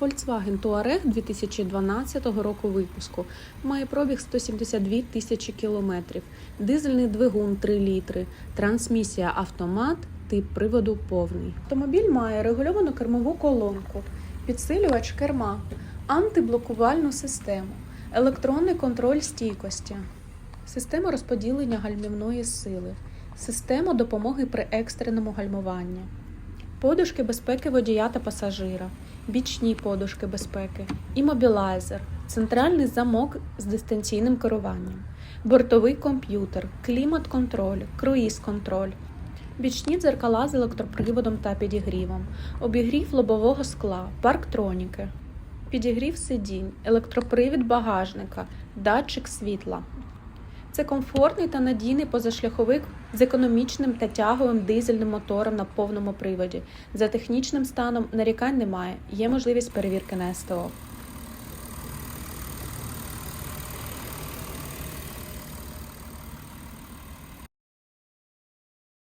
Volkswagen Touareg 2012 року випуску. Має пробіг 172 тисячі кілометрів, дизельний двигун 3 літри, трансмісія автомат, тип приводу повний. Автомобіль має регульовану кермову колонку, підсилювач керма, антиблокувальну систему, електронний контроль стійкості, систему розподілення гальмівної сили, систему допомоги при екстреному гальмуванні подушки безпеки водія та пасажира, бічні подушки безпеки, імобілайзер, центральний замок з дистанційним керуванням, бортовий комп'ютер, клімат-контроль, круїз-контроль, бічні дзеркала з електроприводом та підігрівом, обігрів лобового скла, парктроніки, підігрів сидінь, електропривід багажника, датчик світла. Це комфортний та надійний позашляховик з економічним та тяговим дизельним мотором на повному приводі. За технічним станом нарікань немає, є можливість перевірки на СТО.